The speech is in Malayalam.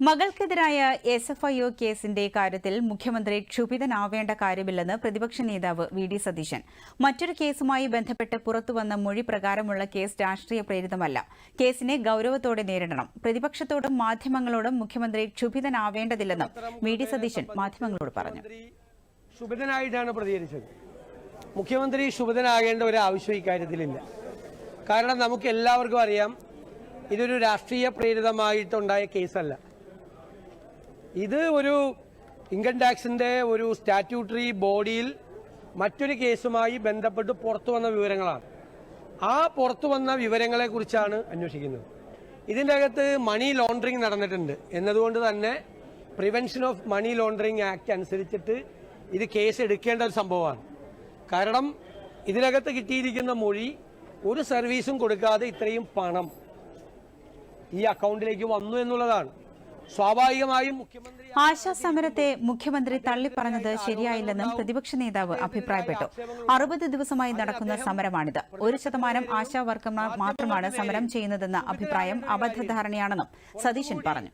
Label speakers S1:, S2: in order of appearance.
S1: മകൾക്കെതിരായ എസ് എഫ് ഐ ഒ കേസിന്റെ കാര്യത്തിൽ മുഖ്യമന്ത്രി ക്ഷുഭിതനാവേണ്ട കാര്യമില്ലെന്ന് പ്രതിപക്ഷ നേതാവ് വി ഡി സതീശൻ. മറ്റൊരു കേസുമായി ബന്ധപ്പെട്ട് പുറത്തുവന്ന മൊഴി പ്രകാരമുള്ള കേസ് രാഷ്ട്രീയ പ്രേരിതമല്ല. കേസിനെ ഗൌരവത്തോടെ നേരിടണം. പ്രതിപക്ഷത്തോടും മാധ്യമങ്ങളോടും മുഖ്യമന്ത്രി ക്ഷുഭിതനാവേണ്ടതില്ലെന്നും വി ഡി സതീശൻ മാധ്യമങ്ങളോട് പറഞ്ഞു.
S2: മുഖ്യമന്ത്രി ശുഭിതനാകേണ്ട ഒരു ആവശ്യം ഇക്കാര്യത്തിലില്ല. കാരണം നമുക്ക് എല്ലാവർക്കും അറിയാം ഇതൊരു രാഷ്ട്രീയ പ്രേരിതമായിട്ടുണ്ടായ കേസല്ല. ഇത് ഒരു ഇൻകം ടാക്സിന്റെ ഒരു സ്റ്റാറ്റ്യൂട്ടറി ബോഡിയിൽ മറ്റൊരു കേസുമായി ബന്ധപ്പെട്ട് പുറത്തു വന്ന വിവരങ്ങളാണ്. ആ പുറത്തു വന്ന വിവരങ്ങളെ കുറിച്ചാണ് അന്വേഷിക്കുന്നത്. ഇതിന്റെ അകത്ത് മണി ലോണ്ടറിങ് നടന്നിട്ടുണ്ട്. എന്നതുകൊണ്ട് തന്നെ prevention of money laundering act അനുസരിച്ചിട്ട് ഇത് കേസ് എടുക്കേണ്ട ഒരു സംഭവമാണ്. കാരണം ഇതിനകത്ത് കിട്ടിയിരിക്കുന്ന മൊഴി ഒരു സർവീസും കൊടുക്കാതെ ഇത്രയും പണം ഈ അക്കൗണ്ടിലേക്ക് വന്നു എന്നുള്ളതാണ്. സ്വാഭാവികമായും മുഖ്യമന്ത്രി
S1: ആശാ സമരത്തെ മുഖ്യമന്ത്രി തള്ളിപ്പറഞ്ഞത് ശരിയായില്ലെന്നും പ്രതിപക്ഷ നേതാവ് അഭിപ്രായപ്പെട്ടു. അറുപത് ദിവസമായി നടക്കുന്ന സമരമാണിത്. ഒരു ശതമാനം ആശാ വർക്കർമാർ മാത്രമാണ് സമരം ചെയ്യുന്നതെന്ന അഭിപ്രായം അബദ്ധധാരണയാണെന്നും സതീശൻ പറഞ്ഞു.